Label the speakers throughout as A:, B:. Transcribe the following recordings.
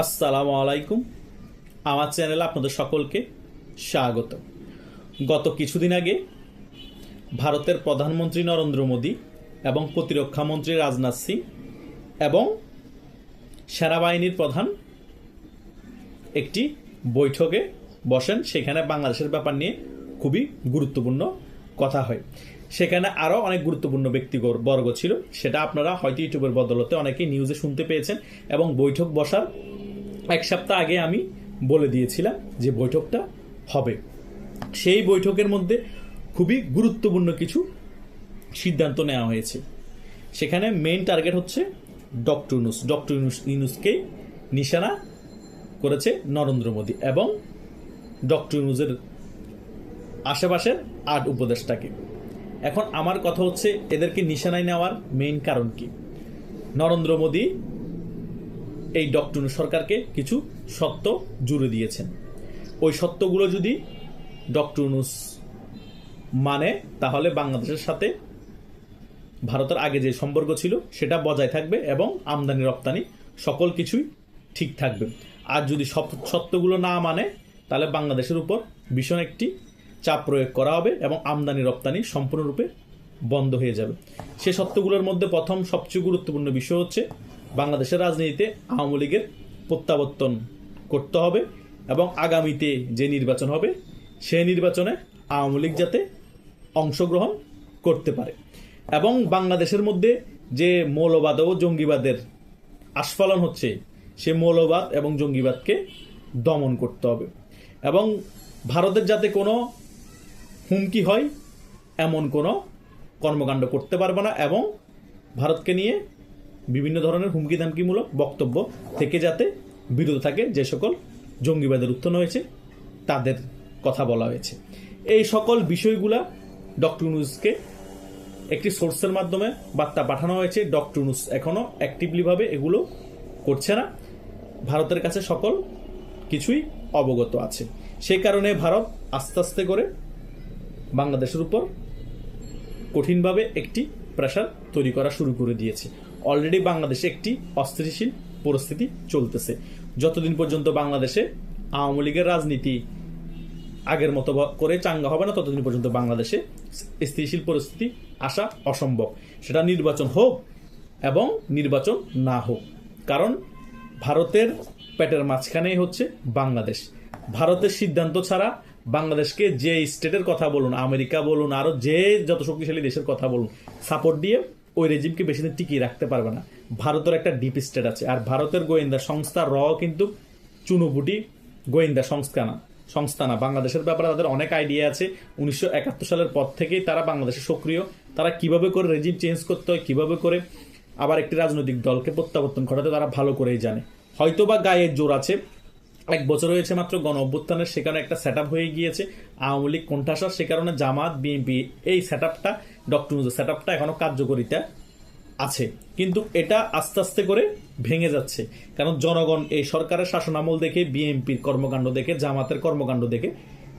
A: আসসালামু আলাইকুম। আমার চ্যানেলে আপনাদের সকলকে স্বাগত। গত কিছুদিন আগে ভারতের প্রধানমন্ত্রী নরেন্দ্র মোদী এবং প্রতিরক্ষা মন্ত্রী রাজনাথ সিং এবং সেনাবাহিনীর প্রধান একটি বৈঠকে বসেন, সেখানে বাংলাদেশের ব্যাপার নিয়ে খুবই গুরুত্বপূর্ণ কথা হয়। সেখানে আরও অনেক গুরুত্বপূর্ণ ব্যক্তিগর বর্গ ছিল, সেটা আপনারা হয়তো ইউটিউবের বদলতে অনেকেই নিউজে শুনতে পেয়েছেন এবং বৈঠক বসার এক সপ্তাহ আগে আমি বলে দিয়েছিলাম যে বৈঠকটা হবে। সেই বৈঠকের মধ্যে খুবই গুরুত্বপূর্ণ কিছু সিদ্ধান্ত নেওয়া হয়েছে। সেখানে মেইন টার্গেট হচ্ছে ডক্টর ইউনুস। ডক্টর ইউনুস ইউনুসকেই নিশানা করেছে নরেন্দ্র মোদী এবং ডক্টর ইউনুসের আশেপাশের আট উপদেষ্টাকে। এখন আমার কথা হচ্ছে, এদেরকে নিশানায় নেওয়ার মেইন কারণ কি? নরেন্দ্র মোদী এই ডক্টর সরকারকে কিছু সত্য জুড়ে দিয়েছেন। ওই সত্যগুলো যদি ডক্টর মানে তাহলে বাংলাদেশের সাথে ভারতের আগে যে সম্পর্ক ছিল, সেটা বজায় থাকবে এবং আমদানি, রপ্তানি সকল কিছুই ঠিক থাকবে। আর যদি সত্যগুলো না মানে তাহলে বাংলাদেশের উপর ভীষণ একটি চাপ প্রয়োগ করা হবে এবং আমদানি, রপ্তানি সম্পূর্ণরূপে বন্ধ হয়ে যাবে। সে সত্যগুলোর মধ্যে প্রথম সবচেয়ে গুরুত্বপূর্ণ বিষয় হচ্ছে বাংলাদেশের রাজনীতিতে আওয়ামী লীগের প্রত্যাবর্তন করতে হবে এবং আগামীতে যে নির্বাচন হবে, সেই নির্বাচনে আওয়ামী লীগ যাতে অংশগ্রহণ করতে পারে। এবং বাংলাদেশের মধ্যে যে মৌলবাদ ও জঙ্গিবাদের আস্ফালন হচ্ছে, সে মৌলবাদ এবং জঙ্গিবাদকে দমন করতে হবে। এবং ভারতের যাতে কোনো হুমকি হয়, এমন কোনো কর্মকাণ্ড করতে পারবে না এবং ভারতকে নিয়ে বিভিন্ন ধরনের হুমকি ধামকিমূলক বক্তব্য থেকে যাতে বিরত থাকে যে সকল জঙ্গিবাদের উত্থান হয়েছে, তাদের কথা বলা হয়েছে। এই সকল বিষয়গুলা ডক্টর ইউনুসকে একটি সোর্সের মাধ্যমে বার্তা পাঠানো হয়েছে। ডক্টর ইউনুস এখনও অ্যাক্টিভলিভাবে এগুলো করছে না। ভারতের কাছে সকল কিছুই অবগত আছে। সেই কারণে ভারত আস্তে আস্তে করে বাংলাদেশের উপর কঠিনভাবে একটি প্রেশার তৈরি করা শুরু করে দিয়েছে। অলরেডি বাংলাদেশে একটি অস্থিতিশীল পরিস্থিতি চলতেছে। যতদিন পর্যন্ত বাংলাদেশে আওয়ামী লীগের রাজনীতি আগের মতো করে চাঙ্গা হবে না, ততদিন পর্যন্ত বাংলাদেশে স্থিতিশীল পরিস্থিতি আসা অসম্ভব। সেটা নির্বাচন হোক এবং নির্বাচন না হোক। কারণ ভারতের পেটের মাঝখানেই হচ্ছে বাংলাদেশ। ভারতের সিদ্ধান্ত ছাড়া বাংলাদেশকে যে স্টেটের কথা বলুন, আমেরিকা বলুন আরও যে যত শক্তিশালী দেশের কথা বলুন সাপোর্ট দিয়ে ওই রেজিমকে বেশি দিন টিকিয়ে রাখতে পারবে না। ভারতের একটা ডিপ স্টেট আছে। আর ভারতের গোয়েন্দা সংস্থা র কিন্তু চুনোপুটি গোয়েন্দা সংস্থা না সংস্থা না। বাংলাদেশের ব্যাপারে তাদের অনেক আইডিয়া আছে। উনিশশো একাত্তর সালের পর থেকেই তারা বাংলাদেশে সক্রিয়। তারা কীভাবে করে রেজিম চেঞ্জ করতে হয়, কীভাবে করে আবার একটি রাজনৈতিক দলকে প্রত্যাবর্তন ঘটাতে তারা ভালো করেই জানে। হয়তো বা গায়ের জোর আছে এক বছর হয়েছে মাত্র গণ অভ্যুত্থানের সেখানে একটা সেট হয়ে গিয়েছে। আওয়ামী লীগ কোণঠাসা, সে কারণে জামাত বিএনপি এই সেট আপটা ডক্টর সেট আপটা এখনও কার্যকরিতা আছে। কিন্তু এটা আস্তে আস্তে করে ভেঙে যাচ্ছে। কারণ জনগণ, এই সরকারের শাসনামল দেখে বিএনপির কর্মকাণ্ড দেখে, জামাতের কর্মকাণ্ড দেখে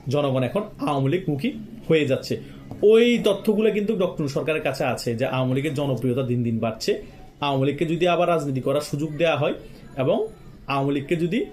A: জনগণ এখন আওয়ামী লীগ মুখী হয়ে যাচ্ছে। ওই তথ্যগুলো কিন্তু ডক্টর সরকারের কাছে আছে যে আওয়ামী লীগের জনপ্রিয়তা দিন দিন বাড়ছে। আওয়ামী লীগকে যদি আবার রাজনীতি করার সুযোগ দেওয়া হয় এবং আওয়ামী লীগকে যদি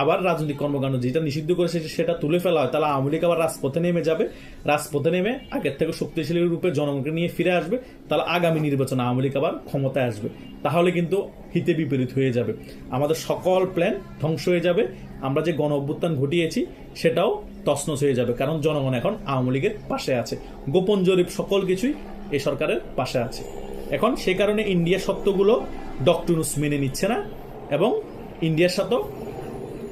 A: আবার রাজনৈতিক কর্মকাণ্ড যেটা নিষিদ্ধ করেছে সেটা তুলে ফেলা হয়, তাহলে আওয়ামী লীগ আবার রাজপথে নেমে যাবে। রাজপথে নেমে আগের থেকে শক্তিশালী রূপে জনগণকে নিয়ে ফিরে আসবে, তাহলে আগামী নির্বাচনে আওয়ামী লীগ আবার ক্ষমতায় আসবে। তাহলে কিন্তু হিতে বিপরীত হয়ে যাবে। আমাদের সকল প্ল্যান ধ্বংস হয়ে যাবে। আমরা যে গণ অভ্যুত্থান ঘটিয়েছি, সেটাও তছনছ হয়ে যাবে, কারণ জনগণ এখন আওয়ামী লীগের পাশে আছে। গোপন জরিপ সকল কিছুই এই সরকারের পাশে আছে। এখন সে কারণে ইন্ডিয়া সত্যগুলো ডক্টরনুস মেনে নিচ্ছে না, এবং ইন্ডিয়ার সাথেও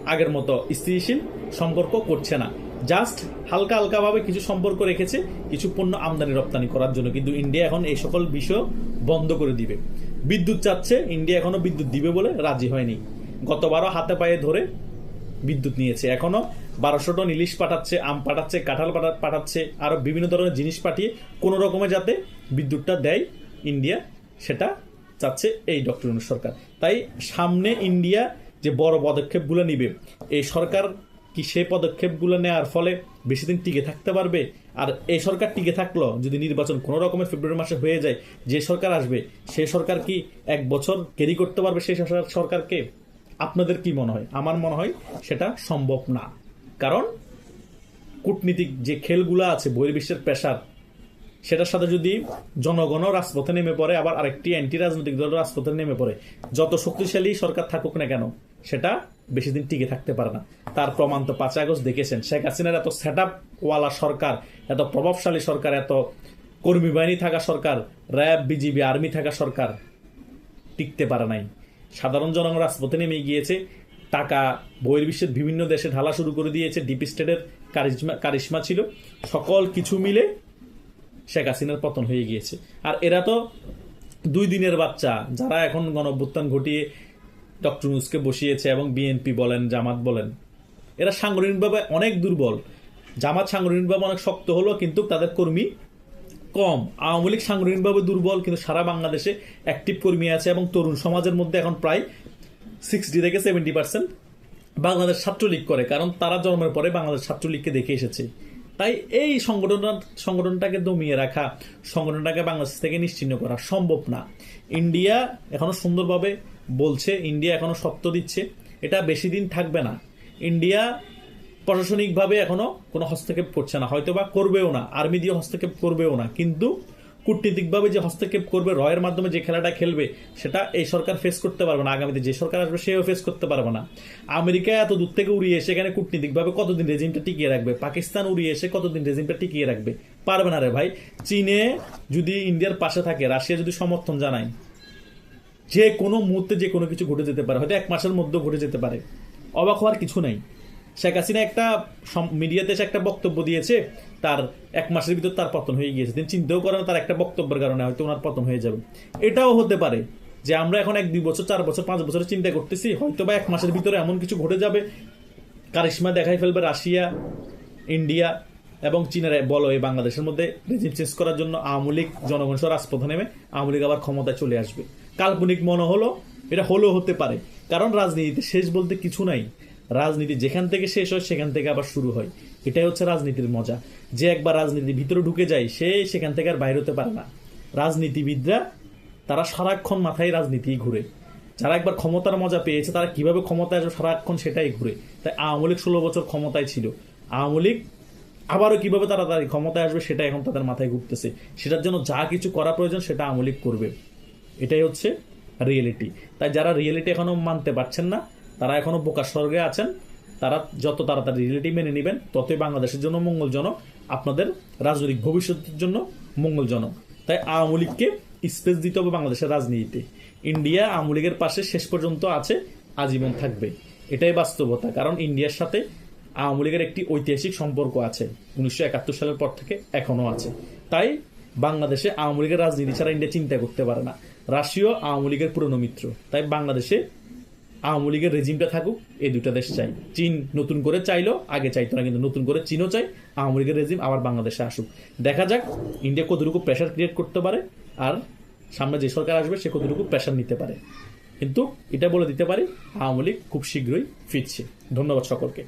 A: আগের মতো স্থিতিশীল সম্পর্ক করছে না। জাস্ট হালকা হালকাভাবে কিছু সম্পর্ক রেখেছে, কিছু পণ্য আমদানি রপ্তানি করার জন্য। কিন্তু ইন্ডিয়া এখন এই সকল বিষয় বন্ধ করে দিবে। বিদ্যুৎ চাচ্ছে ইন্ডিয়া এখনও বিদ্যুৎ দিবে বলে রাজি হয়নি। গতবারও হাতে পায়ে ধরে বিদ্যুৎ নিয়েছে। এখনও বারোশো টন ইলিশ পাঠাচ্ছে, আম পাঠাচ্ছে, কাঁঠাল পাঠা- পাঠাচ্ছে, আরও বিভিন্ন ধরনের জিনিস পাঠিয়ে কোনো রকমে যাতে বিদ্যুৎটা দেয় ইন্ডিয়া সেটা চাচ্ছে এই ডক্টর সরকার। তাই সামনে ইন্ডিয়া যে বড় পদক্ষেপগুলো নিবে। এই সরকার কি সেই পদক্ষেপগুলো নেওয়ার ফলে বেশি দিন টিকে থাকতে পারবে? আর এই সরকার টিকে থাকল যদি নির্বাচন কোনো রকমের ফেব্রুয়ারি মাসে হয়ে যায়, যে সরকার আসবে সেই সরকার কি এক বছর ক্যারি করতে পারবে সেই সরকারকে? আপনাদের কি মনে হয়? আমার মনে হয় সেটা সম্ভব না। কারণ কূটনীতিক যে খেলগুলো আছে, বহির্বিশ্বের পেশার সেটার সাথে যদি জনগণও রাজপথে নেমে পড়ে, আবার আরেকটি অ্যান্টি রাজনৈতিক দল রাজপথে নেমে পড়ে, যত শক্তিশালী সরকার থাকুক না কেন সেটা বেশি দিন টিকে থাকতে পারে না। তার প্রমাণ তো পাঁচ আগস্ট দেখেছেন শেখ হাসিনার এত সেট ওয়ালা সরকার, এত প্রভাবশালী সরকার, এত কর্মী বাহিনী থাকা সরকার, র্যাব, বিজিবি, আর্মি থাকা সরকার টিকতে পারে নাই। সাধারণ জনগণ রাজপথে নেমে গিয়েছে, টাকা বহির্বিশ্বের বিভিন্ন দেশে ঢালা শুরু করে দিয়েছে, ডিপি স্টেটের কারিশমা কারিশমা ছিল। সকল কিছু মিলে শেখ হাসিনার পতন হয়ে গিয়েছে। আর এরা তো দুই দিনের বাচ্চা, যারা এখন গণঅভ্যুত্থান ঘটিয়ে ডক্টর ইউনুসকে বসিয়েছে এবং বিএনপি বলেন, জামাত বলেন। এরা সাংগঠনিকভাবে অনেক দুর্বল। জামাত সাংগঠনিকভাবে অনেক শক্ত হলো, কিন্তু তাদের কর্মী কম। আওয়ামী লীগ সাংগঠনিকভাবে দুর্বল, কিন্তু সারা বাংলাদেশে অ্যাক্টিভ কর্মী আছে এবং তরুণ সমাজের মধ্যে এখন প্রায় সিক্সটি থেকে সেভেন্টি পার্সেন্ট বাংলাদেশ ছাত্রলীগ করে, কারণ তারা জন্মের পরে বাংলাদেশ ছাত্রলীগকে দেখে এসেছে। তাই এই সংগঠনটা, সংগঠনটাকে দমিয়ে রাখা, সংগঠনটাকে বাংলাদেশ থেকে নিশ্চিহ্ন করা সম্ভব না। ইন্ডিয়া এখনও সুন্দরভাবে বলছে, ইন্ডিয়া এখনও শক্ত দিচ্ছে। এটা বেশি দিন থাকবে না। ইন্ডিয়া প্রশাসনিকভাবে এখনও কোনো হস্তক্ষেপ করছে না। হয়তো বা করবেও না, আর্মি দিয়ে হস্তক্ষেপ করবেও না। কিন্তু কূটনীতিকভাবে যে হস্তক্ষেপ করবে, রয়ের মাধ্যমে যে খেলাটা খেলবে, সেটা এই সরকার ফেস করতে পারবে না। আগামীতে যে সরকার আসবে, সেও ফেস করতে পারবে না। আমেরিকা এত দূর থেকে উড়িয়ে এসে এখানে কূটনীতিকভাবে কতদিন রেজিমটা টিকিয়ে রাখবে? পাকিস্তান উড়িয়ে এসে কতদিন রেজিমটা টিকিয়ে রাখবে? পারবে না রে ভাই। চীনে যদি ইন্ডিয়ার পাশে থাকে, রাশিয়া যদি সমর্থন জানায় যে কোনো মুহূর্তে যে কোনো কিছু ঘটে যেতে পারে। হয়তো এক মাসের মধ্যে ঘটে যেতে পারে। অবাক হওয়ার কিছু নাই। শেখ হাসিনা একটা মিডিয়াতে এসে একটা বক্তব্য দিয়েছে, তার এক মাসের ভিতর তার পতন হয়ে গিয়েছে। তিনি চিন্তাও করেন তার একটা বক্তব্যের কারণে হয়তো ওনার পতন হয়ে যাবে। এটাও হতে পারে যে আমরা এখন এক, দুই বছর, চার বছর, পাঁচ বছরের চিন্তা করতেছি, হয়তো বা এক মাসের ভিতরে এমন কিছু ঘটে যাবে। কারিশমা দেখাই ফেলবে রাশিয়া, ইন্ডিয়া এবং চীনের বলো এই বাংলাদেশের মধ্যে রেজিম চেঞ্জ করার জন্য আওয়ামী লীগ জনগণ সহ রাজপথে নেমে আওয়ামী লীগ আবার ক্ষমতায় চলে আসবে। কাল্পনিক মনে হলো, এটা হলেও হতে পারে। কারণ রাজনীতিতে শেষ বলতে কিছু নাই। রাজনীতি যেখান থেকে শেষ হয়, সেখান থেকে আবার শুরু হয়। এটাই হচ্ছে রাজনীতির মজা। যে একবার রাজনীতির ভিতরে ঢুকে যায়, সে সেখান থেকে আর বাইরে হতে পারে না। রাজনীতিবিদরা, তারা সারাক্ষণ মাথায় রাজনীতি ঘুরে। যারা একবার ক্ষমতার মজা পেয়েছে, তারা কীভাবে ক্ষমতায় আসবে সারাক্ষণ সেটাই ঘুরে। তাই আওয়ামী লীগ ষোলো বছর ক্ষমতায় ছিল। আওয়ামী লীগ আবারও কীভাবে তারা তার ক্ষমতায় আসবে, সেটা এখন তাদের মাথায় ঘুরতেছে। সেটার জন্য যা কিছু করা প্রয়োজন, সেটা আওয়ামী লীগ করবে। এটাই হচ্ছে রিয়েলিটি তাই যারা রিয়েলিটি এখনও মানতে পারছেন না, তারা এখনও বোকা স্বর্গে আছেন, তারা যত তাড়াতাড়ি রিয়েলিটি মেনে নেবেন, ততই বাংলাদেশের জন্য মঙ্গলজনক, আপনাদের রাজনৈতিক ভবিষ্যতের জন্য মঙ্গলজনক। তাই আওয়ামী লীগকে স্পেস দিতে হবে বাংলাদেশের রাজনীতিতে। ইন্ডিয়া আওয়ামী লীগের পাশে শেষ পর্যন্ত আছে, আজীবন থাকবে। এটাই বাস্তবতা, কারণ ইন্ডিয়ার সাথে আওয়ামী লীগের একটি ঐতিহাসিক সম্পর্ক আছে, উনিশশো একাত্তর সালের পর থেকে এখনও আছে। তাই বাংলাদেশে আওয়ামী লীগের রাজনীতি ছাড়া ইন্ডিয়া চিন্তা করতে পারে না। রাশিয়া আওয়ামী লীগের পুরনো মিত্র। তাই বাংলাদেশে আওয়ামী লীগের রেজিমটা থাকুক, এই দুটা দেশ চাই। চীন নতুন করে চাইলো, আগে চাইতো না, কিন্তু নতুন করে চীনও চাই আওয়ামী লীগের রেজিম আবার বাংলাদেশে আসুক। দেখা যাক, ইন্ডিয়া কতটুকু প্রেশার ক্রিয়েট করতে পারে, আর সামনে যে সরকার আসবে, সে কতটুকু প্রেশার নিতে পারে। কিন্তু এটা বলে দিতে পারি, আওয়ামী লীগ খুব শীঘ্রই ফিরছে। ধন্যবাদ সকলকে।